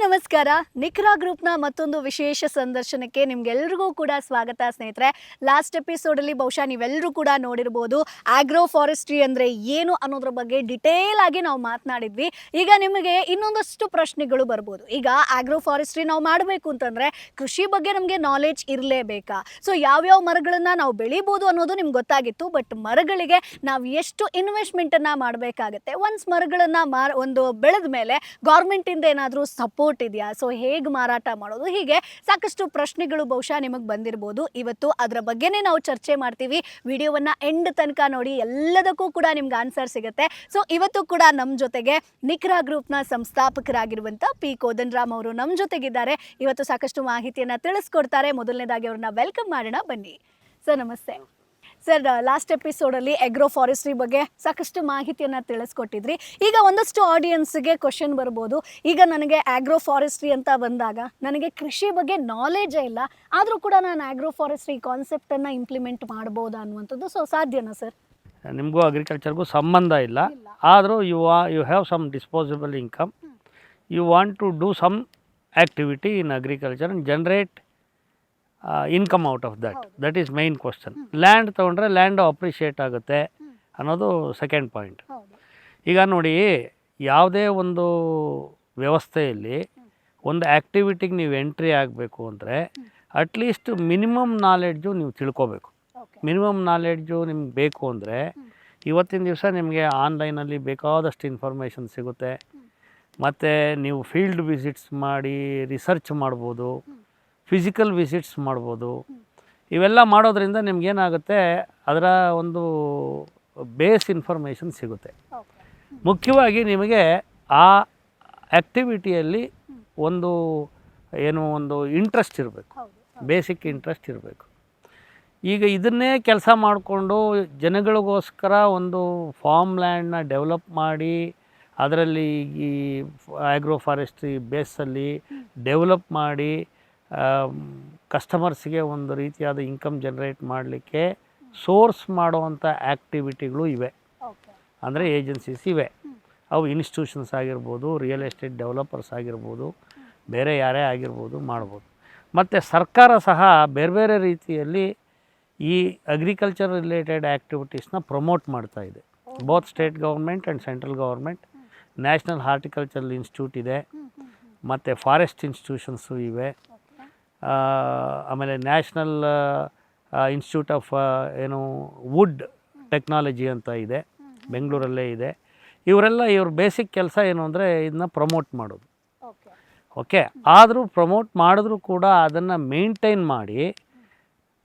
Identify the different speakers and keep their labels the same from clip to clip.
Speaker 1: when ನಮಸ್ಕಾರ. ನಿಖರಾ ಗ್ರೂಪ್ನ ಮತ್ತೊಂದು ವಿಶೇಷ ಸಂದರ್ಶನಕ್ಕೆ ನಿಮ್ಗೆಲ್ರಿಗೂ ಕೂಡ ಸ್ವಾಗತ ಸ್ನೇಹಿತರೆ. ಲಾಸ್ಟ್ ಎಪಿಸೋಡಲ್ಲಿ ಬಹುಶಃ ನೀವೆಲ್ಲರೂ ಕೂಡ ನೋಡಿರ್ಬೋದು ಆಗ್ರೋ ಫಾರೆಸ್ಟ್ರಿ ಅಂದರೆ ಏನು ಅನ್ನೋದ್ರ ಬಗ್ಗೆ ಡಿಟೇಲ್ ಆಗಿ ನಾವು ಮಾತನಾಡಿದ್ವಿ. ಈಗ ನಿಮಗೆ ಇನ್ನೊಂದಷ್ಟು ಪ್ರಶ್ನೆಗಳು ಬರ್ಬೋದು. ಈಗ ಆಗ್ರೋ ಫಾರೆಸ್ಟ್ರಿ ನಾವು ಮಾಡಬೇಕು ಅಂತಂದರೆ ಕೃಷಿ ಬಗ್ಗೆ ನಮಗೆ ನಾಲೆಜ್ ಇರಲೇಬೇಕಾ? ಸೊ ಯಾವ್ಯಾವ ಮರಗಳನ್ನು ನಾವು ಬೆಳಿಬೋದು ಅನ್ನೋದು ನಿಮ್ಗೆ ಗೊತ್ತಾಗಿತ್ತು. ಬಟ್ ಮರಗಳಿಗೆ ನಾವು ಎಷ್ಟು ಇನ್ವೆಸ್ಟ್ಮೆಂಟನ್ನು ಮಾಡಬೇಕಾಗತ್ತೆ? ಒನ್ಸ್ ಮರಗಳನ್ನು ಮಾರ್, ಒಂದು ಬೆಳೆದ ಮೇಲೆ ಗೌರ್ಮೆಂಟಿಂದ ಏನಾದರೂ ಸಪೋರ್ಟ್ ಇದೆಯಾ? ಸೊ ಹೇಗೆ ಮಾರಾಟ ಮಾಡೋದು? ಹೀಗೆ ಸಾಕಷ್ಟು ಪ್ರಶ್ನೆಗಳು ಬಹುಶಃ ನಿಮಗೆ ಬಂದಿರ್ಬೋದು. ಇವತ್ತು ಅದರ ಬಗ್ಗೆನೇ ನಾವು ಚರ್ಚೆ ಮಾಡ್ತೀವಿ. ವಿಡಿಯೋವನ್ನು ಎಂಡ್ ತನಕ ನೋಡಿ ಎಲ್ಲದಕ್ಕೂ ಕೂಡ ನಿಮ್ಗೆ ಆನ್ಸರ್ ಸಿಗುತ್ತೆ. ಸೊ ಇವತ್ತು ಕೂಡ ನಮ್ಮ ಜೊತೆಗೆ ನಿಖರಾ ಗ್ರೂಪ್ನ ಸಂಸ್ಥಾಪಕರಾಗಿರುವಂಥ ಪಿ ಕೋದನ್ರಾಮ್ ಅವರು ನಮ್ಮ ಜೊತೆಗಿದ್ದಾರೆ. ಇವತ್ತು ಸಾಕಷ್ಟು ಮಾಹಿತಿಯನ್ನು ತಿಳಿಸ್ಕೊಡ್ತಾರೆ. ಮೊದಲನೇದಾಗಿ ಅವ್ರನ್ನ ವೆಲ್ಕಮ್ ಮಾಡೋಣ. ಬನ್ನಿ. ಸರ್ ನಮಸ್ತೆ. ಸರ್ ಲಾಸ್ಟ್ ಎಪಿಸೋಡಲ್ಲಿ ಎಗ್ರೋ ಫಾರೆಸ್ಟ್ರಿ ಬಗ್ಗೆ ಸಾಕಷ್ಟು ಮಾಹಿತಿಯನ್ನು ತಿಳಿಸ್ಕೊಟ್ಟಿದ್ರಿ. ಈಗ ಒಂದಷ್ಟು ಆಡಿಯನ್ಸ್ಗೆ ಕ್ವಶನ್ ಬರ್ಬೋದು. ಈಗ ನನಗೆ ಆಗ್ರೋ ಫಾರೆಸ್ಟ್ರಿ ಅಂತ ಬಂದಾಗ ನನಗೆ ಕೃಷಿ ಬಗ್ಗೆ ನಾಲೆಜೇ ಇಲ್ಲ. ಆದರೂ ಕೂಡ ನಾನು ಆಗ್ರೋ ಫಾರೆಸ್ಟ್ರಿ ಕಾನ್ಸೆಪ್ಟನ್ನು ಇಂಪ್ಲಿಮೆಂಟ್ ಮಾಡ್ಬೋದಾ ಅನ್ನುವಂಥದ್ದು ಸೊ ಸಾಧ್ಯನಾ ಸರ್?
Speaker 2: ನಿಮಗೂ ಅಗ್ರಿಕಲ್ಚರ್ಗೂ ಸಂಬಂಧ ಇಲ್ಲ. ಆದರೂ you uh you have some disposable income you want to do some activity in agriculture and generate income out of
Speaker 1: that.
Speaker 2: That is main question land ತೊಗೊಂಡ್ರೆ land appreciate ಆಗುತ್ತೆ ಅನ್ನೋದು ಸೆಕೆಂಡ್ ಪಾಯಿಂಟ್ ಈಗ ನೋಡಿ ಯಾವುದೇ ಒಂದು ವ್ಯವಸ್ಥೆಯಲ್ಲಿ ಒಂದು ಆ್ಯಕ್ಟಿವಿಟಿಗೆ ನೀವು ಎಂಟ್ರಿ ಆಗಬೇಕು ಅಂದರೆ ಅಟ್ಲೀಸ್ಟ್ ಮಿನಿಮಮ್ ನಾಲೆಡ್ಜು ನೀವು ತಿಳ್ಕೊಬೇಕು. ಮಿನಿಮಮ್ ನಾಲೆಡ್ಜು ನಿಮ್ಗೆ ಬೇಕು ಅಂದರೆ ಇವತ್ತಿನ ದಿವಸ ನಿಮಗೆ ಆನ್ಲೈನಲ್ಲಿ ಬೇಕಾದಷ್ಟು ಇನ್ಫಾರ್ಮೇಷನ್ ಸಿಗುತ್ತೆ. ಮತ್ತು ನೀವು ಫೀಲ್ಡ್ ವಿಸಿಟ್ಸ್ ಮಾಡಿ ರಿಸರ್ಚ್ ಮಾಡ್ಬೋದು. ಫಿಸಿಕಲ್ ವಿಸಿಟ್ಸ್ ಮಾಡ್ಬೋದು. ಇವೆಲ್ಲ ಮಾಡೋದ್ರಿಂದ ನಿಮ್ಗೇನಾಗುತ್ತೆ, ಅದರ ಒಂದು ಬೇಸ್ ಇನ್ಫಾರ್ಮೇಷನ್ ಸಿಗುತ್ತೆ. ಮುಖ್ಯವಾಗಿ ನಿಮಗೆ ಆ ಆ್ಯಕ್ಟಿವಿಟಿಯಲ್ಲಿ ಒಂದು ಏನು ಒಂದು ಇಂಟ್ರೆಸ್ಟ್ ಇರಬೇಕು. ಬೇಸಿಕ್ ಇಂಟ್ರೆಸ್ಟ್ ಇರಬೇಕು. ಈಗ ಇದನ್ನೇ ಕೆಲಸ ಮಾಡಿಕೊಂಡು ಜನಗಳಿಗೋಸ್ಕರ ಒಂದು ಫಾರ್ಮ್ ಲ್ಯಾಂಡ್ನ ಡೆವಲಪ್ ಮಾಡಿ, ಅದರಲ್ಲಿ ಈ ಆಗ್ರೋ ಫಾರೆಸ್ಟ್ರಿ ಬೇಸಲ್ಲಿ ಡೆವಲಪ್ ಮಾಡಿ ಕಸ್ಟಮರ್ಸ್ಗೆ ಒಂದು ರೀತಿಯಾದ ಇನ್ಕಮ್ ಜನ್ರೇಟ್ ಮಾಡಲಿಕ್ಕೆ ಸೋರ್ಸ್ ಮಾಡುವಂಥ ಆ್ಯಕ್ಟಿವಿಟಿಗಳು ಇವೆ. ಅಂದರೆ ಏಜೆನ್ಸೀಸ್ ಇವೆ. ಅವು ಇನ್ಸ್ಟಿಟ್ಯೂಷನ್ಸ್ ಆಗಿರ್ಬೋದು ರಿಯಲ್ ಎಸ್ಟೇಟ್ ಡೆವಲಪರ್ಸ್ ಆಗಿರ್ಬೋದು ಬೇರೆ ಯಾರೇ ಆಗಿರ್ಬೋದು ಮಾಡ್ಬೋದು. ಮತ್ತು ಸರ್ಕಾರ ಸಹ ಬೇರೆ ಬೇರೆ ರೀತಿಯಲ್ಲಿ ಈ ಅಗ್ರಿಕಲ್ಚರ್ ರಿಲೇಟೆಡ್ ಆ್ಯಕ್ಟಿವಿಟೀಸ್ನ ಪ್ರಮೋಟ್ ಮಾಡ್ತಾ ಇದೆ. Both state government and central government national horticultural institute ಇದೆ. ಮತ್ತು ಫಾರೆಸ್ಟ್ ಇನ್ಸ್ಟಿಟ್ಯೂಷನ್ಸು ಇವೆ. ಆಮೇಲೆ ನ್ಯಾಷನಲ್ ಇನ್ಸ್ಟಿಟ್ಯೂಟ್ ಆಫ್ ಏನು ವುಡ್ ಟೆಕ್ನಾಲಜಿ ಅಂತ ಇದೆ. ಬೆಂಗಳೂರಲ್ಲೇ ಇದೆ. ಇವರೆಲ್ಲ ಇವ್ರ ಬೇಸಿಕ್ ಕೆಲಸ ಏನು ಅಂದರೆ ಇದನ್ನ ಪ್ರಮೋಟ್ ಮಾಡೋದು.
Speaker 1: ಓಕೆ.
Speaker 2: ಆದರೂ ಪ್ರಮೋಟ್ ಮಾಡಿದ್ರೂ ಕೂಡ ಅದನ್ನು ಮೇಂಟೈನ್ ಮಾಡಿ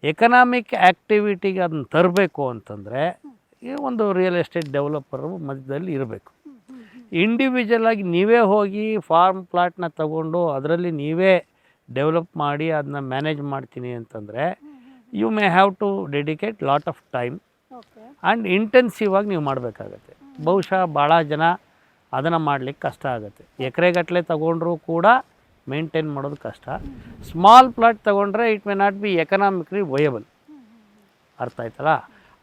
Speaker 2: ಎಕನಾಮಿಕ್ ಆ್ಯಕ್ಟಿವಿಟಿಗೆ ಅದನ್ನ ತರಬೇಕು ಅಂತಂದರೆ ಈ ಒಂದು ರಿಯಲ್ ಎಸ್ಟೇಟ್ ಡೆವಲಪರ್ ಮಧ್ಯದಲ್ಲಿ ಇರಬೇಕು. ಇಂಡಿವಿಜುವಲ್ ಆಗಿ ನೀವೇ ಹೋಗಿ ಫಾರ್ಮ್ ಪ್ಲಾಟ್ನ ತಗೊಂಡು ಅದರಲ್ಲಿ ನೀವೇ ಡೆವಲಪ್ ಮಾಡಿ ಅದನ್ನ ಮ್ಯಾನೇಜ್ ಮಾಡ್ತೀನಿ ಅಂತಂದರೆ you may have to dedicate lot of
Speaker 1: time
Speaker 2: and intensive ಆಗಿ ನೀವು ಮಾಡಬೇಕಾಗತ್ತೆ. ಬಹುಶಃ ಭಾಳ ಜನ ಅದನ್ನು ಮಾಡಲಿಕ್ಕೆ ಕಷ್ಟ ಆಗುತ್ತೆ. ಎಕರೆಗಟ್ಟಲೆ ತಗೊಂಡ್ರೂ ಕೂಡ ಮೇಂಟೈನ್ ಮಾಡೋದು ಕಷ್ಟ. ಸ್ಮಾಲ್ ಪ್ಲಾಟ್ ತೊಗೊಂಡ್ರೆ it may not be economically viable ಅರ್ಥ ಆಯ್ತಲ್ಲ?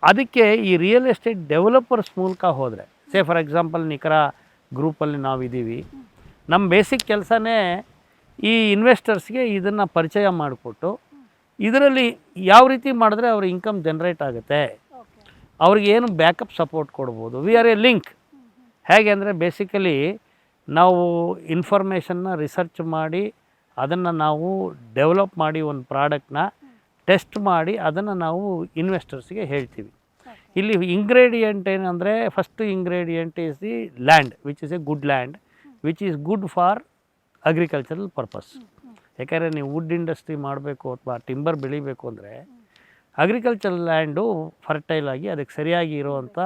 Speaker 2: ಅದಕ್ಕೆ ಈ ರಿಯಲ್ ಎಸ್ಟೇಟ್ ಡೆವಲಪರ್ಸ್ ಮೂಲಕ ಹೋದರೆ ಸೇ ಫಾರ್ ಎಕ್ಸಾಂಪಲ್ ನಿಖರ ಗ್ರೂಪಲ್ಲಿ ನಾವಿದ್ದೀವಿ ನಮ್ಮ ಬೇಸಿಕ್ ಕೆಲಸನೇ ಈ ಇನ್ವೆಸ್ಟರ್ಸ್ಗೆ ಇದನ್ನು ಪರಿಚಯ ಮಾಡಿಕೊಟ್ಟು, ಇದರಲ್ಲಿ ಯಾವ ರೀತಿ ಮಾಡಿದ್ರೆ ಅವ್ರ ಇನ್ಕಮ್ ಜನ್ರೇಟ್ ಆಗುತ್ತೆ? ಅವ್ರಿಗೆ ಏನು ಬ್ಯಾಕಪ್ ಸಪೋರ್ಟ್ ಕೊಡ್ಬೋದು? ವಿ ಆರ್ ಎ ಲಿಂಕ್ ಹೇಗೆ ಅಂದರೆ ಬೇಸಿಕಲಿ ನಾವು ಇನ್ಫಾರ್ಮೇಷನ್ನ ರಿಸರ್ಚ್ ಮಾಡಿ, ಅದನ್ನು ನಾವು ಡೆವಲಪ್ ಮಾಡಿ ಒಂದು ಪ್ರಾಡಕ್ಟ್ನ ಟೆಸ್ಟ್ ಮಾಡಿ, ಅದನ್ನು ನಾವು ಇನ್ವೆಸ್ಟರ್ಸ್ಗೆ ಹೇಳ್ತೀವಿ. ಇಲ್ಲಿ ಇಂಗ್ರೀಡಿಯೆಂಟ್ ಏನಂದರೆ first ingredient is the land which is a good land which is good for agricultural purpose ಯಾಕೆಂದರೆ ನೀವು ವುಡ್ ಇಂಡಸ್ಟ್ರಿ ಮಾಡಬೇಕು ಅಥವಾ ಟಿಂಬರ್ ಬೆಳಿಬೇಕು ಅಂದರೆ ಅಗ್ರಿಕಲ್ಚರ್ ಲ್ಯಾಂಡು ಫರ್ಟೈಲ್ ಆಗಿ ಅದಕ್ಕೆ ಸರಿಯಾಗಿ ಇರುವಂಥ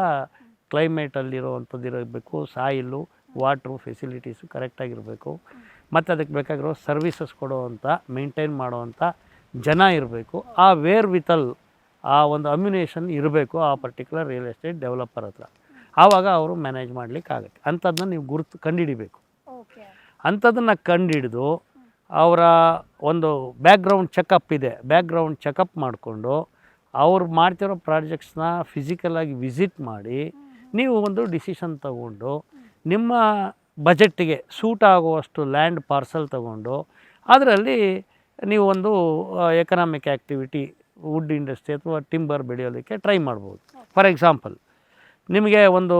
Speaker 2: ಕ್ಲೈಮೇಟಲ್ಲಿರುವಂಥದ್ದು ಇರಬೇಕು ಸಾಯಿಲು ವಾಟ್ರು ಫೆಸಿಲಿಟೀಸು ಕರೆಕ್ಟಾಗಿರಬೇಕು ಮತ್ತು ಅದಕ್ಕೆ ಬೇಕಾಗಿರೋ ಸರ್ವಿಸಸ್ ಕೊಡುವಂಥ ಮೇಂಟೈನ್ ಮಾಡುವಂಥ ಜನ ಇರಬೇಕು. ಆ ವೇರ್ ವಿತಲ್ ಆ ಒಂದು ಅಮ್ಯುನೇಷನ್ ಇರಬೇಕು ಆ ಪರ್ಟಿಕ್ಯುಲರ್ ರಿಯಲ್ ಎಸ್ಟೇಟ್ ಡೆವಲಪರ್ ಹತ್ರ. ಆವಾಗ ಅವರು ಮ್ಯಾನೇಜ್ ಮಾಡಲಿಕ್ಕೆ ಆಗುತ್ತೆ ಅಂಥದ್ದನ್ನ ನೀವು ಗುರುತು ಕಂಡುಹಿಡಿಬೇಕು ಅಂಥದ್ದನ್ನು ಕಂಡುಹಿಡಿದು ಅವರ ಒಂದು ಬ್ಯಾಕ್ಗ್ರೌಂಡ್ ಚೆಕಪ್ ಇದೆ. ಬ್ಯಾಕ್ಗ್ರೌಂಡ್ ಚೆಕಪ್ ಮಾಡಿಕೊಂಡು ಅವ್ರು ಮಾಡ್ತಿರೋ ಪ್ರಾಜೆಕ್ಟ್ಸ್ನ ಫಿಸಿಕಲಾಗಿ ವಿಸಿಟ್ ಮಾಡಿ ನೀವು ಒಂದು ಡಿಸಿಷನ್ ತಗೊಂಡು ನಿಮ್ಮ ಬಜೆಟ್ಟಿಗೆ ಸೂಟ್ ಆಗುವಷ್ಟು ಲ್ಯಾಂಡ್ ಪಾರ್ಸಲ್ ತಗೊಂಡು ಅದರಲ್ಲಿ ನೀವು ಒಂದು ಎಕನಾಮಿಕ್ ಆ್ಯಕ್ಟಿವಿಟಿ ವುಡ್ ಇಂಡಸ್ಟ್ರಿ ಅಥವಾ ಟಿಂಬರ್ ಬೆಳೆಯೋದಕ್ಕೆ ಟ್ರೈ ಮಾಡ್ಬೋದು. ಫಾರ್ ಎಕ್ಸಾಂಪಲ್ ನಿಮಗೆ ಒಂದು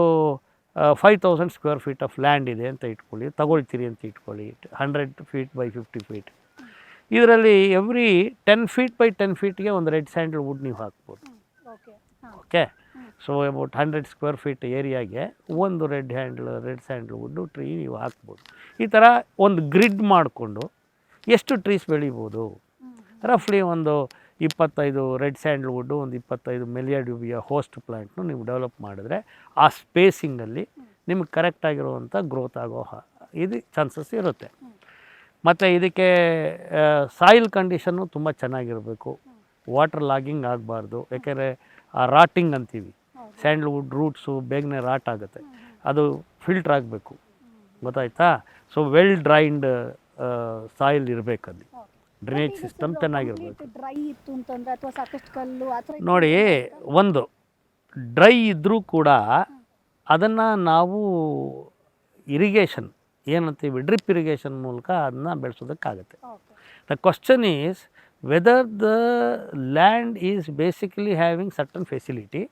Speaker 2: five thousand square feet of land ಇದೆ ಅಂತ ಇಟ್ಕೊಳ್ಳಿ ತಗೊಳ್ತೀರಿ ಅಂತ ಇಟ್ಕೊಳ್ಳಿ hundred feet by fifty feet ಇದರಲ್ಲಿ every ten feet by ten ಫೀಟ್ಗೆ ಒಂದು ರೆಡ್ ಸ್ಯಾಂಡಲ್ ವುಡ್ ನೀವು ಹಾಕ್ಬೋದು.
Speaker 1: Okay
Speaker 2: okay so about hundred square feet ಏರಿಯಾಗೆ ಒಂದು red handle red sandal wood tree ನೀವು ಹಾಕ್ಬೋದು. ಈ ಥರ ಒಂದು ಗ್ರಿಡ್ ಮಾಡಿಕೊಂಡು ಎಷ್ಟು ಟ್ರೀಸ್ ಬೆಳಿಬೋದು? ರಫ್ಲಿ ಒಂದು ಇಪ್ಪತ್ತೈದು ರೆಡ್ ಸ್ಯಾಂಡಲ್ವುಡ್ಡು ಒಂದು ಇಪ್ಪತ್ತೈದು ಮೆಲಿಯಾಡ್ಯೂಬಿಯ ಹೋಸ್ಟ್ ಪ್ಲ್ಯಾಂಟ್ನು ನೀವು ಡೆವಲಪ್ ಮಾಡಿದ್ರೆ ಆ ಸ್ಪೇಸಿಂಗಲ್ಲಿ ನಿಮ್ಗೆ ಕರೆಕ್ಟಾಗಿರುವಂಥ ಗ್ರೋತ್ ಆಗೋ ಇದು ಚಾನ್ಸಸ್ ಇರುತ್ತೆ. ಮತ್ತು ಇದಕ್ಕೆ ಸಾಯಿಲ್ ಕಂಡೀಷನ್ನು ತುಂಬ ಚೆನ್ನಾಗಿರಬೇಕು. ವಾಟರ್ ಲಾಗಿಂಗ್ ಆಗಬಾರ್ದು. ಯಾಕೆಂದರೆ ಆ ರಾಟಿಂಗ್ ಅಂತೀವಿ. ಸ್ಯಾಂಡಲ್ವುಡ್ ರೂಟ್ಸು ಬೇಗನೆ ರಾಟ್ ಆಗುತ್ತೆ. ಅದು ಫಿಲ್ಟ್ರ್ ಆಗಬೇಕು. ಗೊತ್ತಾಯ್ತಾ? ಸೊ, ವೆಲ್ ಡ್ರೈಂಡ್ ಸಾಯಿಲ್ ಇರಬೇಕಲ್ಲಿ. ಡ್ರೈನೇಜ್ ಸಿಸ್ಟಮ್ ಚೆನ್ನಾಗಿರಬೇಕು.
Speaker 1: ಡ್ರೈ ಇತ್ತು ಅಂತಂದ್ರೆ ಅಥವಾ ಸಾಕಷ್ಟು ಕಲ್ಲು ಆ ಥರ
Speaker 2: ನೋಡಿ ಒಂದು ಡ್ರೈ ಇದ್ದರೂ ಕೂಡ ಅದನ್ನು ನಾವು ಇರಿಗೇಷನ್ ಏನಂತೀವಿ ಡ್ರಿಪ್ ಇರಿಗೇಷನ್ ಮೂಲಕ ಅದನ್ನ ಬೆಳೆಸೋದಕ್ಕಾಗತ್ತೆ. The question is whether the land is basically having certain facility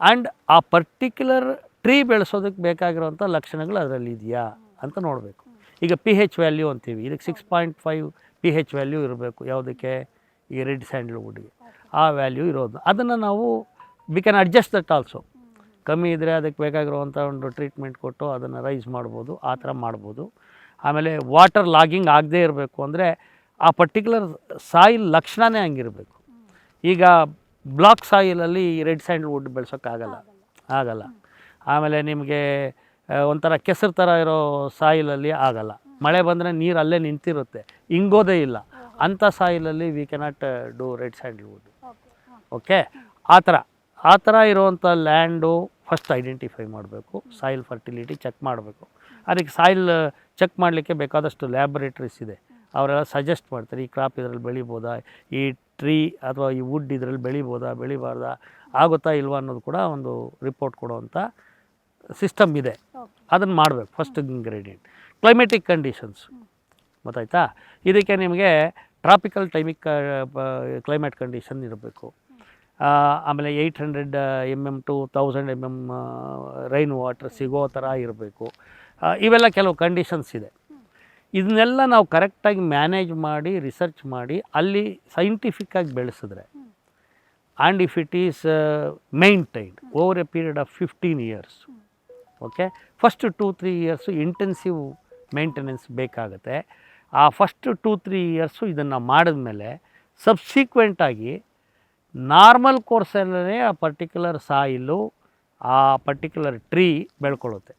Speaker 2: and ಆ ಪರ್ಟಿಕ್ಯುಲರ್ ಟ್ರೀ ಬೆಳೆಸೋದಕ್ಕೆ ಬೇಕಾಗಿರುವಂಥ ಲಕ್ಷಣಗಳು ಅದರಲ್ಲಿ ಇದೆಯಾ ಅಂತ ನೋಡಬೇಕು. ಈಗ ಪಿ ಹೆಚ್ ವ್ಯಾಲ್ಯೂ ಅಂತೀವಿ ಇದಕ್ಕೆ six point five P H value ಇರಬೇಕು, ಯಾವುದಕ್ಕೆ? ಈ ರೆಡ್ ಸ್ಯಾಂಡಲ್ವುಡ್ಗೆ ಆ ವ್ಯಾಲ್ಯೂ ಇರೋದು. ಅದನ್ನು ನಾವು we can adjust that also ಕಮ್ಮಿ ಇದ್ದರೆ ಅದಕ್ಕೆ ಬೇಕಾಗಿರುವಂಥ ಒಂದು ಟ್ರೀಟ್ಮೆಂಟ್ ಕೊಟ್ಟು ಅದನ್ನು ರೈಸ್ ಮಾಡ್ಬೋದು, ಆ ಥರ ಮಾಡ್ಬೋದು. ಆಮೇಲೆ ವಾಟರ್ ಲಾಗಿಂಗ್ ಆಗದೇ ಇರಬೇಕು ಅಂದರೆ ಆ ಪರ್ಟಿಕ್ಯುಲರ್ ಸಾಯಿಲ್ ಲಕ್ಷಣನೇ ಹಂಗಿರಬೇಕು. ಈಗ ಬ್ಲಾಕ್ ಸಾಯಿಲಲ್ಲಿ ರೆಡ್ ಸ್ಯಾಂಡಲ್ವುಡ್ ಬೆಳ್ಸೋಕ್ಕಾಗಲ್ಲ. ಆಗಲ್ಲ. ಆಮೇಲೆ ನಿಮಗೆ ಒಂಥರ ಕೆಸರು ಥರ ಇರೋ ಸಾಯಿಲಲ್ಲಿ ಆಗಲ್ಲ. ಮಳೆ ಬಂದರೆ ನೀರು ಅಲ್ಲೇ ನಿಂತಿರುತ್ತೆ. ಇಂಗೋದೇ ಇಲ್ಲ. ಅಂಥ ಸಾಯಿಲಲ್ಲಿ we cannot do red
Speaker 1: sandalwood okay
Speaker 2: okay ಆ ಥರ. ಆ ಥರ ಇರುವಂಥ ಲ್ಯಾಂಡು ಫಸ್ಟ್ ಐಡೆಂಟಿಫೈ ಮಾಡಬೇಕು. ಸಾಯಿಲ್ ಫರ್ಟಿಲಿಟಿ ಚೆಕ್ ಮಾಡಬೇಕು. ಅದಕ್ಕೆ ಸಾಯಿಲ್ ಚೆಕ್ ಮಾಡಲಿಕ್ಕೆ ಬೇಕಾದಷ್ಟು ಲ್ಯಾಬೊರೇಟ್ರೀಸ್ ಇದೆ. ಅವರೆಲ್ಲ ಸಜೆಸ್ಟ್ ಮಾಡ್ತಾರೆ ಈ ಕ್ರಾಪ್ ಇದರಲ್ಲಿ ಬೆಳಿಬೋದಾ? ಈ ಟ್ರೀ ಅಥವಾ ಈ ವುಡ್ ಇದರಲ್ಲಿ ಬೆಳಿಬೋದಾ? ಬೆಳಿಬಾರ್ದಾ? ಆಗುತ್ತಾ ಇಲ್ವಾ ಅನ್ನೋದು ಕೂಡ ಒಂದು ರಿಪೋರ್ಟ್ ಕೊಡುವಂಥ ಸಿಸ್ಟಮ್ ಇದೆ. ಅದನ್ನು ಮಾಡಬೇಕು ಫಸ್ಟ್ ಇಂಗ್ರೀಡಿಯೆಂಟ್ ಕ್ಲೈಮೆಟಿಕ್ ಕಂಡೀಷನ್ಸ್ ಗೊತ್ತಾಯ್ತಾ? ಇದಕ್ಕೆ ನಿಮಗೆ ಟ್ರಾಪಿಕಲ್ ಟೈಮಿಕ್ ಕ್ಲೈಮೇಟ್ ಕಂಡೀಷನ್ ಇರಬೇಕು. ಆಮೇಲೆ eight hundred M M two thousand M M rain water ಸಿಗೋ ಥರ ಇರಬೇಕು. ಇವೆಲ್ಲ ಕೆಲವು ಕಂಡೀಷನ್ಸ್ ಇದೆ. ಇದನ್ನೆಲ್ಲ ನಾವು ಕರೆಕ್ಟಾಗಿ ಮ್ಯಾನೇಜ್ ಮಾಡಿ ರಿಸರ್ಚ್ ಮಾಡಿ, ಅಲ್ಲಿ ಸೈಂಟಿಫಿಕ್ಕಾಗಿ ಬೆಳೆಸಿದ್ರೆ and if it is maintained over a period of fifteen years okay first two three years intensive maintenance ಬೇಕಾಗುತ್ತೆ. ಆ ಫಸ್ಟ್ ಟೂ ತ್ರೀ ಇಯರ್ಸು ಇದನ್ನು ಮಾಡಿದ್ಮೇಲೆ ಸಬ್ಸಿಕ್ವೆಂಟಾಗಿ ನಾರ್ಮಲ್ ಕೋರ್ಸಲ್ಲೇ ಆ ಪರ್ಟಿಕ್ಯುಲರ್ ಸಾಯಿಲು ಆ ಪರ್ಟಿಕ್ಯುಲರ್ ಟ್ರೀ ಬೆಳ್ಕೊಳ್ಳುತ್ತೆ.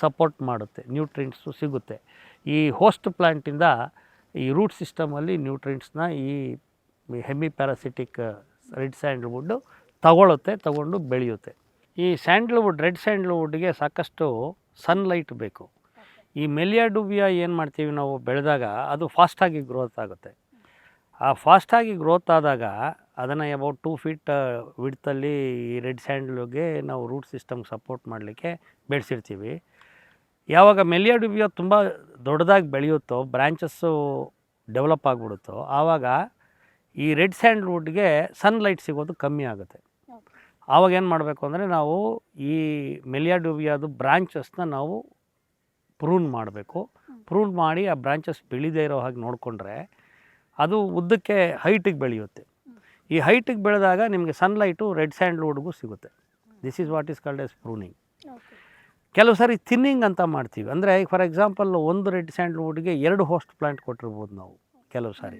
Speaker 2: ಸಪೋರ್ಟ್ ಮಾಡುತ್ತೆ ನ್ಯೂಟ್ರಿಯೆಂಟ್ಸು ಸಿಗುತ್ತೆ. ಈ ಹೋಸ್ಟ್ ಪ್ಲ್ಯಾಂಟಿಂದ ಈ ರೂಟ್ ಸಿಸ್ಟಮಲ್ಲಿ ನ್ಯೂಟ್ರಿಯೆಂಟ್ಸ್ನ ಈ ಹೆಮಿ ಪ್ಯಾರಾಸಿಟಿಕ್ ರೆಡ್ ಸ್ಯಾಂಡಲ್ವುಡ್ ತಗೊಳ್ಳುತ್ತೆ ತಗೊಂಡು ಬೆಳೆಯುತ್ತೆ. ಈ ಸ್ಯಾಂಡಲ್ವುಡ್ ರೆಡ್ ಸ್ಯಾಂಡಲ್ವುಡ್ಗೆ ಸಾಕಷ್ಟು ಸನ್ಲೈಟ್ ಬೇಕು. ಈ ಮೆಲಿಯಾಡುಬಿಯಾ ಏನು ಮಾಡ್ತೀವಿ ನಾವು ಬೆಳೆದಾಗ ಅದು ಫಾಸ್ಟಾಗಿ ಗ್ರೋತ್ ಆಗುತ್ತೆ. ಆ ಫಾಸ್ಟಾಗಿ ಗ್ರೋತ್ ಆದಾಗ ಅದನ್ನು ಅಬೌಟ್ ಟೂ ಫೀಟ್ ವಿಡ್ತಲ್ಲಿ ಈ ರೆಡ್ ಸ್ಯಾಂಡಲ್ಗೆ ನಾವು ರೂಟ್ ಸಿಸ್ಟಮ್ ಸಪೋರ್ಟ್ ಮಾಡಲಿಕ್ಕೆ ಬೆಳೆಸಿರ್ತೀವಿ. ಯಾವಾಗ ಮೆಲಿಯಾಡುಬಿಯಾ ತುಂಬ ದೊಡ್ಡದಾಗಿ ಬೆಳೆಯುತ್ತೋ ಬ್ರ್ಯಾಂಚಸ್ಸು ಡೆವಲಪ್ ಆಗಿಬಿಡುತ್ತೋ ಆವಾಗ ಈ ರೆಡ್ ಸ್ಯಾಂಡ್ಲ್ವುಡ್ಗೆ ಸನ್ಲೈಟ್ ಸಿಗೋದು ಕಮ್ಮಿ ಆಗುತ್ತೆ. ಆವಾಗ ಏನು ಮಾಡಬೇಕು ಅಂದರೆ ನಾವು ಈ ಮೆಲಿಯಾಡುಬಿಯಾದು ಬ್ರಾಂಚಸ್ನ ನಾವು ಪ್ರೂನ್ ಮಾಡಬೇಕು. ಪ್ರೂನ್ ಮಾಡಿ ಆ ಬ್ರಾಂಚಸ್ ಬೆಳೀದೇ ಇರೋ ಹಾಗೆ ನೋಡಿಕೊಂಡ್ರೆ ಅದು ಉದ್ದಕ್ಕೆ ಹೈಟಿಗೆ ಬೆಳೆಯುತ್ತೆ. ಈ ಹೈಟಿಗೆ ಬೆಳೆದಾಗ ನಿಮಗೆ ಸನ್ಲೈಟು ರೆಡ್ ಸ್ಯಾಂಡ್ಲ್ವುಡ್ಗೂ ಸಿಗುತ್ತೆ. This is what is called as
Speaker 1: pruning
Speaker 2: ಕೆಲವು ಸಾರಿ ಥಿನ್ನಿಂಗ್ ಅಂತ ಮಾಡ್ತೀವಿ. ಅಂದರೆ ಫಾರ್ ಎಕ್ಸಾಂಪಲ್ ಒಂದು ರೆಡ್ ಸ್ಯಾಂಡ್ಲ್ವುಡ್ಗೆ ಎರಡು ಹೋಸ್ಟ್ ಪ್ಲಾಂಟ್ ಕೊಟ್ಟಿರ್ಬೋದು ನಾವು ಕೆಲವು ಸಾರಿ.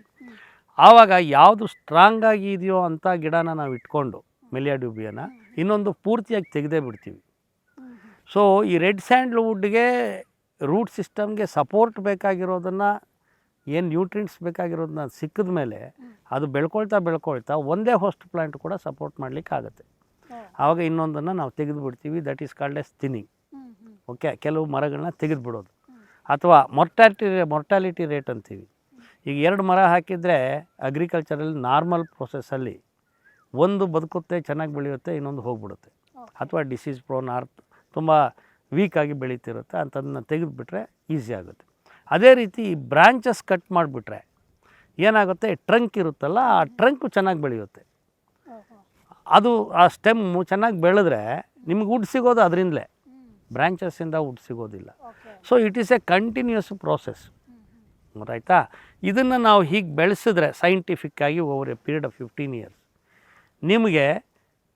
Speaker 2: ಆವಾಗ ಯಾವುದು ಸ್ಟ್ರಾಂಗ್ ಆಗಿ ಇದೆಯೋ ಅಂತ ಗಿಡನ ನಾವು ಇಟ್ಕೊಂಡು ಮೆಲಿಯಾಡ್ಯೂಬಿಯನ್ನು ಇನ್ನೊಂದು ಪೂರ್ತಿಯಾಗಿ ತೆಗೆದೇ ಬಿಡ್ತೀವಿ. ಸೊ ಈ ರೆಡ್ ಸ್ಯಾಂಡಲ್ವುಡ್ಗೆ ರೂಟ್ ಸಿಸ್ಟಮ್ಗೆ ಸಪೋರ್ಟ್ ಬೇಕಾಗಿರೋದನ್ನು ಏನು ನ್ಯೂಟ್ರಿಯೆಂಟ್ಸ್ ಬೇಕಾಗಿರೋದನ್ನ ಸಿಕ್ಕಿದ ಮೇಲೆ ಅದು ಬೆಳ್ಕೊಳ್ತಾ ಬೆಳ್ಕೊಳ್ತಾ ಒಂದೇ ಹೋಸ್ಟ್ ಪ್ಲಾಂಟ್ ಕೂಡ ಸಪೋರ್ಟ್ ಮಾಡಲಿಕ್ಕೆ ಆಗುತ್ತೆ. ಆವಾಗ ಇನ್ನೊಂದನ್ನು ನಾವು ತೆಗೆದು ಬಿಡ್ತೀವಿ that is called as thinning okay ಕೆಲವು ಮರಗಳನ್ನ ತೆಗೆದುಬಿಡೋದು ಅಥವಾ ಮೊರ್ಟಾಲಿಟಿ ಮೊರ್ಟಾಲಿಟಿ ರೇಟ್ ಅಂತೀವಿ. ಈಗ ಎರಡು ಮರ ಹಾಕಿದರೆ ಅಗ್ರಿಕಲ್ಚರಲ್ಲಿ ನಾರ್ಮಲ್ ಪ್ರೊಸೆಸ್ಸಲ್ಲಿ ಒಂದು ಬದುಕುತ್ತೆ ಚೆನ್ನಾಗಿ ಬೆಳೆಯುತ್ತೆ ಇನ್ನೊಂದು ಹೋಗ್ಬಿಡುತ್ತೆ. ಅಥವಾ ಡಿಸೀಸ್ ಪ್ರೋನ್ ಆರ್ ತುಂಬ ವೀಕಾಗಿ ಬೆಳೀತಿರುತ್ತೆ ಅಂಥದನ್ನ ತೆಗೆದುಬಿಟ್ರೆ ಈಸಿ ಆಗುತ್ತೆ. ಅದೇ ರೀತಿ ಬ್ರಾಂಚಸ್ ಕಟ್ ಮಾಡಿಬಿಟ್ರೆ ಏನಾಗುತ್ತೆ? ಟ್ರಂಕ್ ಇರುತ್ತಲ್ಲ ಆ ಟ್ರಂಕು ಚೆನ್ನಾಗಿ ಬೆಳೆಯುತ್ತೆ. ಅದು ಆ ಸ್ಟೆಮ್ಮು ಚೆನ್ನಾಗಿ ಬೆಳೆದ್ರೆ ನಿಮ್ಗೆ ವುಡ್ ಸಿಗೋದು ಅದರಿಂದಲೇ. ಬ್ರಾಂಚಸ್ಸಿಂದ ವುಡ್ ಸಿಗೋದಿಲ್ಲ. So it is a continuous process ಗೊತ್ತಾಯ್ತಾ ಇದನ್ನು ನಾವು ಹೀಗೆ ಬೆಳೆಸಿದ್ರೆ ಸೈಂಟಿಫಿಕ್ಕಾಗಿ over a period of fifteen years ನಿಮಗೆ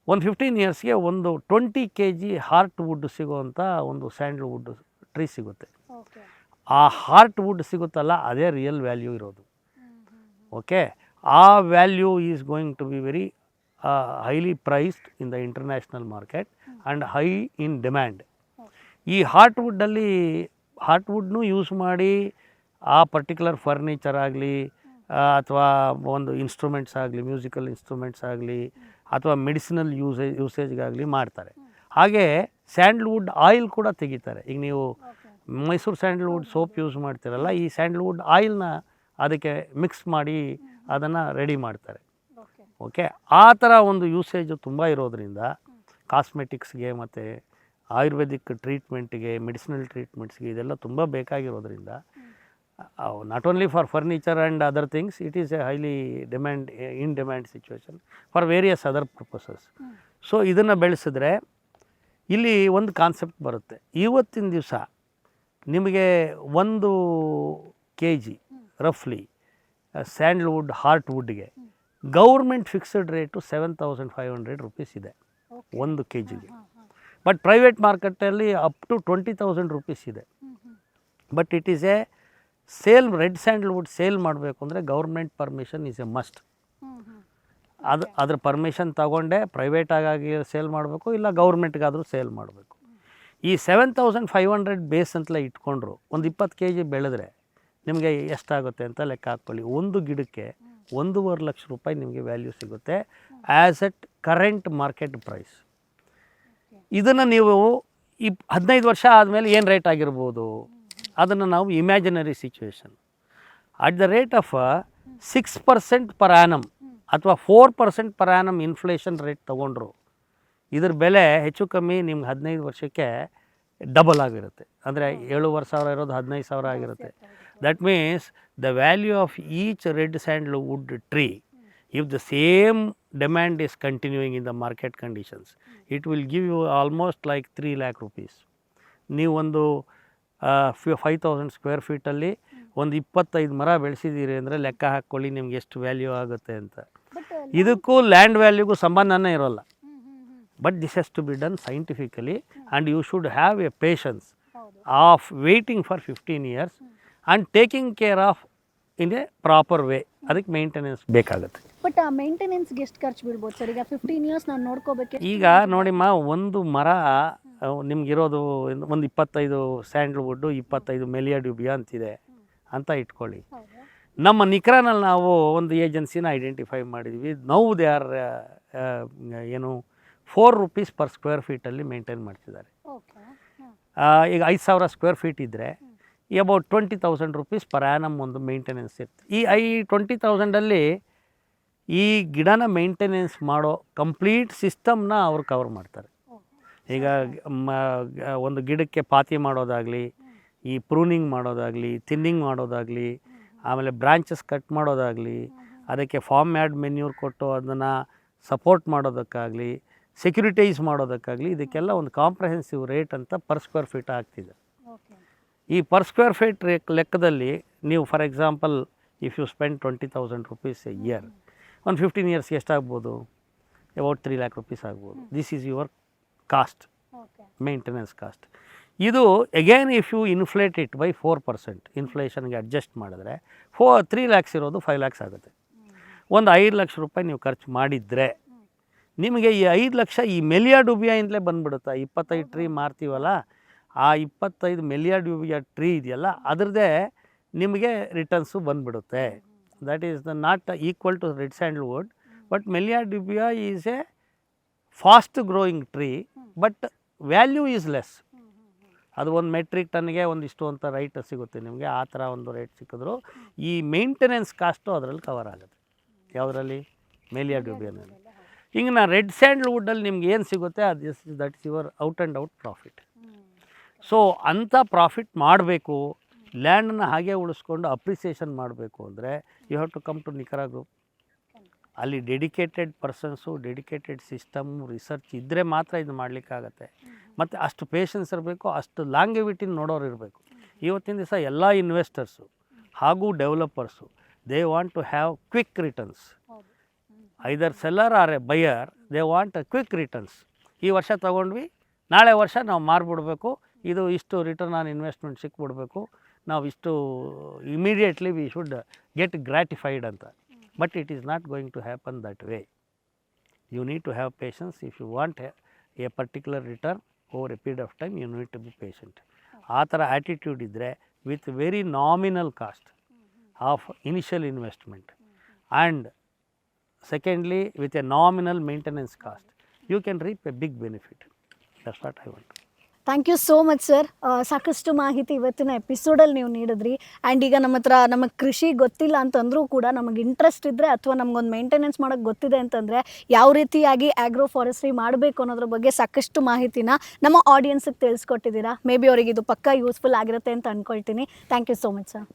Speaker 2: ಒಂದು ಫಿಫ್ಟೀನ್ ಇಯರ್ಸ್ಗೆ ಒಂದು twenty K G heart wood ಸಿಗೋವಂಥ ಒಂದು ಸ್ಯಾಂಡಲ್ವುಡ್ ಟ್ರೀ ಸಿಗುತ್ತೆ. ಆ ಹಾರ್ಟ್ ವುಡ್ ಸಿಗುತ್ತಲ್ಲ ಅದೇ ರಿಯಲ್ ವ್ಯಾಲ್ಯೂ ಇರೋದು. ಓಕೆ ಆ value is going to be very highly priced in the international market and high in demand ಈ ಹಾರ್ಟ್ ವುಡ್ಡಲ್ಲಿ ಹಾರ್ಟ್ ವುಡ್ನು ಯೂಸ್ ಮಾಡಿ ಆ ಪರ್ಟಿಕ್ಯುಲರ್ ಫರ್ನಿಚರ್ ಆಗಲಿ ಅಥವಾ ಒಂದು ಇನ್ಸ್ಟ್ರೂಮೆಂಟ್ಸ್ ಆಗಲಿ ಮ್ಯೂಸಿಕಲ್ ಇನ್ಸ್ಟ್ರೂಮೆಂಟ್ಸ್ ಆಗಲಿ ಅಥವಾ ಮೆಡಿಸಿನಲ್ ಯೂಸೇಜ್ ಯೂಸೇಜ್ಗಾಗಲಿ ಮಾಡ್ತಾರೆ. ಹಾಗೆ ಸ್ಯಾಂಡಲ್ವುಡ್ ಆಯಿಲ್ ಕೂಡ ತೆಗಿತಾರೆ. ಈಗ ನೀವು ಮೈಸೂರು ಸ್ಯಾಂಡಲ್ವುಡ್ ಸೋಪ್ ಯೂಸ್ ಮಾಡ್ತೀರಲ್ಲ ಈ ಸ್ಯಾಂಡಲ್ವುಡ್ ಆಯಿಲ್ನ ಅದಕ್ಕೆ ಮಿಕ್ಸ್ ಮಾಡಿ ಅದನ್ನು ರೆಡಿ ಮಾಡ್ತಾರೆ. ಓಕೆ? ಆ ಥರ ಒಂದು ಯೂಸೇಜು ತುಂಬ ಇರೋದರಿಂದ ಕಾಸ್ಮೆಟಿಕ್ಸ್ಗೆ ಮತ್ತು ಆಯುರ್ವೇದಿಕ್ ಟ್ರೀಟ್ಮೆಂಟ್ಗೆ ಮೆಡಿಸಿನಲ್ ಟ್ರೀಟ್ಮೆಂಟ್ಸ್ಗೆ ಇದೆಲ್ಲ ತುಂಬ ಬೇಕಾಗಿರೋದ್ರಿಂದ not only for furniture and other things it is a highly demand in demand situation for various other purposes so ಇದನ್ನು ಬೆಳೆಸಿದ್ರೆ ಇಲ್ಲಿ ಒಂದು ಕಾನ್ಸೆಪ್ಟ್ ಬರುತ್ತೆ. ಇವತ್ತಿನ ದಿವಸ ನಿಮಗೆ ಒಂದು ಕೆ ಜಿ ರಫ್ಲಿ sandalwood heart ವುಡ್ಗೆ government fixed rate seven thousand five hundred rupees ಇದೆ. ಒಂದು ಕೆ ಜಿಗೆ ಬಟ್ ಪ್ರೈವೇಟ್ ಮಾರ್ಕೆಟಲ್ಲಿ up to twenty thousand rupees ಇದೆ. But it is a sale red sandalwood sale ಮಾಡಬೇಕು ಅಂದರೆ government permission is a must ಅದು ಅದ್ರ permission ತಗೊಂಡೆ ಪ್ರೈವೇಟಾಗಿ ಸೇಲ್ ಮಾಡಬೇಕು ಇಲ್ಲ ಗೌರ್ಮೆಂಟ್ಗಾದರೂ ಸೇಲ್ ಮಾಡಬೇಕು. ಈ seven thousand five hundred base ಅಂತಲೇ ಇಟ್ಕೊಂಡ್ರು ಒಂದು ಇಪ್ಪತ್ತು ಕೆ ಜಿ ಬೆಳೆದ್ರೆ ನಿಮಗೆ ಎಷ್ಟಾಗುತ್ತೆ ಅಂತ ಲೆಕ್ಕ ಹಾಕ್ಕೊಳ್ಳಿ. ಒಂದು ಗಿಡಕ್ಕೆ ಒಂದೂವರೆ ಲಕ್ಷ ರೂಪಾಯಿ ನಿಮಗೆ ವ್ಯಾಲ್ಯೂ ಸಿಗುತ್ತೆ as at current market price ಇದನ್ನು ನೀವು ಇಪ್ ಹದಿನೈದು ವರ್ಷ ಆದಮೇಲೆ ಏನು ರೇಟ್ ಆಗಿರ್ಬೋದು? ಅದನ್ನು ನಾವು imaginary situation at the rate of six percent per annum ಅಥವಾ four percent per annum inflation rate ತೊಗೊಂಡ್ರು, ಇದ್ರ ಬೆಲೆ ಹೆಚ್ಚು ಕಮ್ಮಿ ನಿಮ್ಗೆ ಹದಿನೈದು ವರ್ಷಕ್ಕೆ ಡಬಲ್ ಆಗಿರುತ್ತೆ. ಅಂದರೆ ಏಳುವರೆ ಸಾವಿರ ಇರೋದು ಹದಿನೈದು ಸಾವಿರ ಆಗಿರುತ್ತೆ. That means the value of each red sandal wood tree if the same demand is continuing in the market conditions it will give you almost like three lakh rupees ನೀವು ಒಂದು ಫೈವ್ ತೌಸಂಡ್ ಸ್ಕ್ವೇರ್ ಫೀಟಲ್ಲಿ ಒಂದು ಇಪ್ಪತ್ತೈದು ಮರ ಬೆಳೆಸಿದ್ದೀರಿ ಅಂದರೆ ಲೆಕ್ಕ ಹಾಕ್ಕೊಳ್ಳಿ ನಿಮ್ಗೆ ಎಷ್ಟು ವ್ಯಾಲ್ಯೂ ಆಗುತ್ತೆ ಅಂತ. ಇದಕ್ಕೂ ಲ್ಯಾಂಡ್ ವ್ಯಾಲ್ಯೂಗೂ ಸಂಬಂಧನೇ ಇರೋಲ್ಲ. But this has to be done scientifically and you should have a patience of waiting for fifteen years and taking care of in a proper way ಅದಕ್ಕೆ ಮೇಂಟೆನೆನ್ಸ್ ಬೇಕಾಗುತ್ತೆ.
Speaker 1: ಬಟ್ ಆ ಮೇಂಟೆನೆನ್ಸ್ಗೆ ಎಷ್ಟು ಖರ್ಚು ಬೀಳ್ಬೋದು ಸರ್? ಈಗ ಫಿಫ್ಟೀನ್ ಇಯರ್ಸ್ ನಾನು ನೋಡ್ಕೋಬೇಕು.
Speaker 2: ಈಗ ನೋಡಿಮ್ಮ ಒಂದು ಮರ ನಿಮ್ಗಿರೋದು ಒಂದು ಇಪ್ಪತ್ತೈದು ಸ್ಯಾಂಡಲ್ವುಡ್ಡು ಇಪ್ಪತ್ತೈದು ಮೆಲಿಯಾ ಡ್ಯೂಬಿಯಾ ಅಂತಿದೆ. ಅಂತ ಇಟ್ಕೊಳ್ಳಿ. ನಮ್ಮ ನಿಕ್ರಾನಲ್ಲಿ ನಾವು ಒಂದು ಏಜೆನ್ಸಿನ ಐಡೆಂಟಿಫೈ ಮಾಡಿದ್ವಿ. ನೌ ದೇ ಆರ್ ಏನು ಫೋರ್ ರುಪೀಸ್ ಪರ್ ಸ್ಕ್ವೇರ್ ಫೀಟಲ್ಲಿ ಮೇಂಟೈನ್ ಮಾಡ್ತಿದ್ದಾರೆ. ಈಗ ಐದು ಸಾವಿರ ಸ್ಕ್ವೇರ್ ಫೀಟ್ ಇದ್ದರೆ about twenty thousand rupees per annum ಒಂದು ಮೇಂಟೆನೆನ್ಸ್ ಇರ್ತದೆ ಈ ಐ ಟ್ವೆಂಟಿ ತೌಸಂಡಲ್ಲಿ ಈ ಗಿಡನ ಮೇಂಟೆನೆನ್ಸ್ ಮಾಡೋ ಕಂಪ್ಲೀಟ್ ಸಿಸ್ಟಮ್ನ ಅವ್ರು ಕವರ್ ಮಾಡ್ತಾರೆ. ಈಗ ಮ ಒಂದು ಗಿಡಕ್ಕೆ ಪಾತಿ ಮಾಡೋದಾಗಲಿ ಈ ಪ್ರೂನಿಂಗ್ ಮಾಡೋದಾಗಲಿ ಥಿನ್ನಿಂಗ್ ಮಾಡೋದಾಗಲಿ ಆಮೇಲೆ ಬ್ರಾಂಚಸ್ ಕಟ್ ಮಾಡೋದಾಗಲಿ ಅದಕ್ಕೆ ಫಾರ್ಮ್ ಮ್ಯಾಡ್ ಮೆನ್ಯೂರ್ ಕೊಟ್ಟು ಅದನ್ನು ಸಪೋರ್ಟ್ ಮಾಡೋದಕ್ಕಾಗಲಿ ಸೆಕ್ಯೂರಿಟೈಸ್ ಮಾಡೋದಕ್ಕಾಗಲಿ ಇದಕ್ಕೆಲ್ಲ ಒಂದು ಕಾಂಪ್ರಹೆನ್ಸಿವ್ ರೇಟ್ ಅಂತ ಪರ್ ಸ್ಕ್ವೇರ್ ಫೀಟ್ ಆಗ್ತಿದೆ. ಈ ಪರ್ ಸ್ಕ್ವೇರ್ ಫೀಟ್ ರೇಕ್ ಲೆಕ್ಕದಲ್ಲಿ ನೀವು for example if you spend twenty thousand rupees a year ಒಂದು ಫಿಫ್ಟೀನ್ ಇಯರ್ಸ್ಗೆ ಎಷ್ಟಾಗ್ಬೋದು? ಅಬೌಟ್ ತ್ರೀ ಲ್ಯಾಕ್ ರುಪೀಸ್ ಆಗ್ಬೋದು. This is your cost maintenance cost ಇದು again if you inflate it by four percent ಇನ್ಫ್ಲೇಷನ್ಗೆ adjust ಮಾಡಿದ್ರೆ four three lakhs ಇರೋದು five lakhs ಆಗುತ್ತೆ. ಒಂದು ಐದು ಲಕ್ಷ ರೂಪಾಯಿ ನೀವು ಖರ್ಚು ಮಾಡಿದರೆ ನಿಮಗೆ ಈ ಐದು ಲಕ್ಷ ಈ ಮೆಲಿಯಾ ಡುಬಿಯಿಂದಲೇ ಬಂದುಬಿಡುತ್ತೆ? ಇಪ್ಪತ್ತೈದು ಟ್ರೀ ಮಾರ್ತೀವಲ್ಲ ಆ ಇಪ್ಪತ್ತೈದು ಮೆಲಿಯಾ ಡುಬಿಯಾ ಟ್ರೀ ಇದೆಯಲ್ಲ ಅದರದ್ದೇ ನಿಮಗೆ ರಿಟರ್ನ್ಸು ಬಂದುಬಿಡುತ್ತೆ. That is the not equal to red sandalwood but Melia dubia is a fast growing tree but value is less. ಅದು ಒಂದು ಮೆಟ್ರಿಕ್ ಟನ್ಗೆ ಒಂದಿಷ್ಟು ಅಂತ ರೈಟ್ ಸಿಗುತ್ತೆ ನಿಮಗೆ ಆ ಥರ ಒಂದು ರೇಟ್ ಸಿಕ್ಕಿದ್ರು. ಈ ಮೇಂಟೆನೆನ್ಸ್ ಕಾಸ್ಟು ಅದರಲ್ಲಿ ಕವರ್ ಆಗುತ್ತೆ. ಯಾವುದರಲ್ಲಿ? ಮೇಲಿಯಾ ಡ್ಯೂಬಿಯಾನಲ್ಲಿ ಹಿಂಗೆ ನಾ ರೆಡ್ ಸ್ಯಾಂಡ್ಲ್ವುಡ್ಡಲ್ಲಿ ನಿಮ್ಗೆ ಏನು ಸಿಗುತ್ತೆ ಅದು that is your out and out profit. So ಅಂಥ ಪ್ರಾಫಿಟ್ ಮಾಡಬೇಕು. ಲ್ಯಾಂಡನ್ನು ಹಾಗೆ ಉಳಿಸ್ಕೊಂಡು ಅಪ್ರಿಸಿಯೇಷನ್ ಮಾಡಬೇಕು ಅಂದರೆ you have to come to Nikhara group. ಅಲ್ಲಿ dedicated persons dedicated system research ಇದ್ದರೆ ಮಾತ್ರ ಇದು ಮಾಡಲಿಕ್ಕಾಗತ್ತೆ. ಮತ್ತು ಅಷ್ಟು ಪೇಷನ್ಸ್ ಇರಬೇಕು ಅಷ್ಟು ಲಾಂಗಿವಿಟಿನ ನೋಡೋರು ಇರಬೇಕು. ಇವತ್ತಿನ ದಿವಸ ಎಲ್ಲ ಇನ್ವೆಸ್ಟರ್ಸು ಹಾಗೂ developers they want to have quick returns. Either seller or a buyer they want a quick returns. ಈ ವರ್ಷ ತೊಗೊಂಡ್ವಿ ನಾಳೆ ವರ್ಷ ನಾವು ಮಾರ್ಬಿಡ್ಬೇಕು. ಇದು ಇಷ್ಟು ರಿಟರ್ನ್ ಆನ್ ಇನ್ವೆಸ್ಟ್ಮೆಂಟ್ ಸಿಕ್ಬಿಡ್ಬೇಕು. ನಾವು ಇಷ್ಟು immediately we should get gratified ಅಂತ. but it is not going to happen that way you need to have patience if you want a particular return over a period of time you need to be patient ಆ ಥರ attitude ಇದ್ದರೆ with very nominal cost of initial investment and secondly with a nominal maintenance cost you can reap a big benefit that's what i want
Speaker 1: Thank you so much sir ಸಾಕಷ್ಟು ಮಾಹಿತಿ ಇವತ್ತಿನ ಎಪಿಸೋಡಲ್ಲಿ ನೀವು ನೀಡಿದ್ರಿ. And ಈಗ ನಮ್ಮ ಹತ್ರ ನಮಗೆ ಕೃಷಿ ಗೊತ್ತಿಲ್ಲ ಅಂತಂದ್ರೂ ಕೂಡ ನಮಗೆ ಇಂಟ್ರೆಸ್ಟ್ ಇದ್ದರೆ ಅಥವಾ ನಮಗೊಂದು ಮೇಂಟೆನೆನ್ಸ್ ಮಾಡೋಕ್ಕೆ ಗೊತ್ತಿದೆ ಅಂತಂದರೆ ಯಾವ ರೀತಿಯಾಗಿ ಆಗ್ರೋ ಫಾರೆಸ್ಟ್ರಿ ಮಾಡಬೇಕು ಅನ್ನೋದ್ರ ಬಗ್ಗೆ ಸಾಕಷ್ಟು ಮಾಹಿತಿನ ನಮ್ಮ ಆಡಿಯನ್ಸಿಗೆ ತಿಳಿಸ್ಕೊಟ್ಟಿದ್ದೀರಾ. ಮೇ ಬಿ ಅವರಿಗೆ ಇದು ಪಕ್ಕಾ ಯೂಸ್ಫುಲ್ ಆಗಿರುತ್ತೆ ಅಂತ ಅಂದ್ಕೊಳ್ತೀನಿ thank you so much sir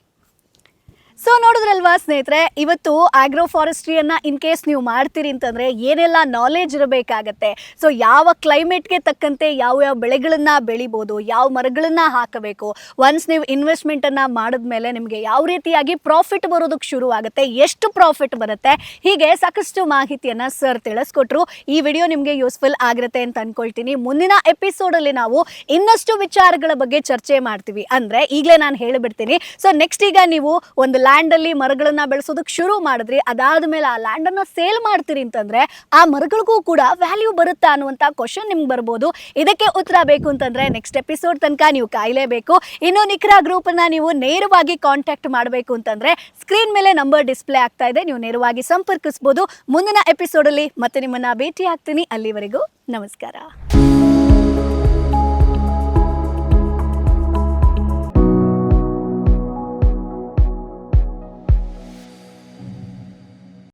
Speaker 1: so ನೋಡಿದ್ರಲ್ವಾ ಸ್ನೇಹಿತರೆ, ಇವತ್ತು ಆಗ್ರೋ ಫಾರೆಸ್ಟ್ರಿಯನ್ನ ಇನ್ ಕೇಸ್ ನೀವು ಮಾಡ್ತೀರಿ ಅಂತಂದ್ರೆ ಏನೆಲ್ಲ ನಾಲೆಜ್ ಇರಬೇಕಾಗತ್ತೆ. ಸೊ ಯಾವ ಕ್ಲೈಮೇಟ್ಗೆ ತಕ್ಕಂತೆ ಯಾವ ಯಾವ ಬೆಳೆಗಳನ್ನ ಬೆಳಿಬೋದು, ಯಾವ ಮರಗಳನ್ನ ಹಾಕಬೇಕು ಒನ್ಸ್ ನೀವು ಇನ್ವೆಸ್ಟ್ಮೆಂಟ್ ಅನ್ನ ಮಾಡಿದ್ಮೇಲೆ ನಿಮಗೆ ಯಾವ ರೀತಿಯಾಗಿ ಪ್ರಾಫಿಟ್ ಬರೋದಕ್ಕೆ ಶುರು ಆಗುತ್ತೆ ಎಷ್ಟು ಪ್ರಾಫಿಟ್ ಬರುತ್ತೆ, ಹೀಗೆ ಸಾಕಷ್ಟು ಮಾಹಿತಿಯನ್ನ ಸರ್ ತಿಳಿಸ್ಕೊಟ್ರು. ಈ ವಿಡಿಯೋ ನಿಮಗೆ ಯೂಸ್ಫುಲ್ ಆಗಿರುತ್ತೆ ಅಂತ ಅನ್ಕೊಳ್ತೀನಿ. ಮುಂದಿನ ಎಪಿಸೋಡಲ್ಲಿ ನಾವು ಇನ್ನಷ್ಟು ವಿಚಾರಗಳ ಬಗ್ಗೆ ಚರ್ಚೆ ಮಾಡ್ತೀವಿ. ಅಂದ್ರೆ ಈಗಲೇ ನಾನು ಹೇಳಿಬಿಡ್ತೀನಿ. ಸೊ ನೆಕ್ಸ್ಟ್ ಈಗ ನೀವು ಒಂದು ಲ್ಯಾಂಡಲ್ಲಿ ಮರಗಳನ್ನು ಬೆಳೆಸೋದಕ್ಕೆ ಶುರು ಮಾಡಿದ್ರಿ, ಅದಾದ ಮೇಲೆ ಆ ಲ್ಯಾಂಡನ್ನು ಸೇಲ್ ಮಾಡ್ತೀರಿ ಅಂತಂದ್ರೆ ಆ ಮರಗಳಿಗೂ ಕೂಡ ವ್ಯಾಲ್ಯೂ ಬರುತ್ತಾ ಅನ್ನುವಂಥ ಕ್ವಶನ್ ನಿಮ್ಗೆ ಬರ್ಬೋದು. ಇದಕ್ಕೆ ಉತ್ತರ ಬೇಕು ಅಂತಂದ್ರೆ ನೆಕ್ಸ್ಟ್ ಎಪಿಸೋಡ್ ತನಕ ನೀವು ಕಾಯಲೇಬೇಕು. ಇನ್ನು ನಿಖರ ಗ್ರೂಪನ್ನು ನೀವು ನೇರವಾಗಿ ಕಾಂಟ್ಯಾಕ್ಟ್ ಮಾಡಬೇಕು ಅಂತಂದ್ರೆ ಸ್ಕ್ರೀನ್ ಮೇಲೆ ನಂಬರ್ ಡಿಸ್ಪ್ಲೇ ಆಗ್ತಾ ಇದೆ, ನೀವು ನೇರವಾಗಿ ಸಂಪರ್ಕಿಸ್ಬೋದು. ಮುಂದಿನ ಎಪಿಸೋಡಲ್ಲಿ ಮತ್ತೆ ನಿಮ್ಮನ್ನ ಭೇಟಿ ಆಗ್ತೀನಿ ಅಲ್ಲಿವರೆಗೂ ನಮಸ್ಕಾರ.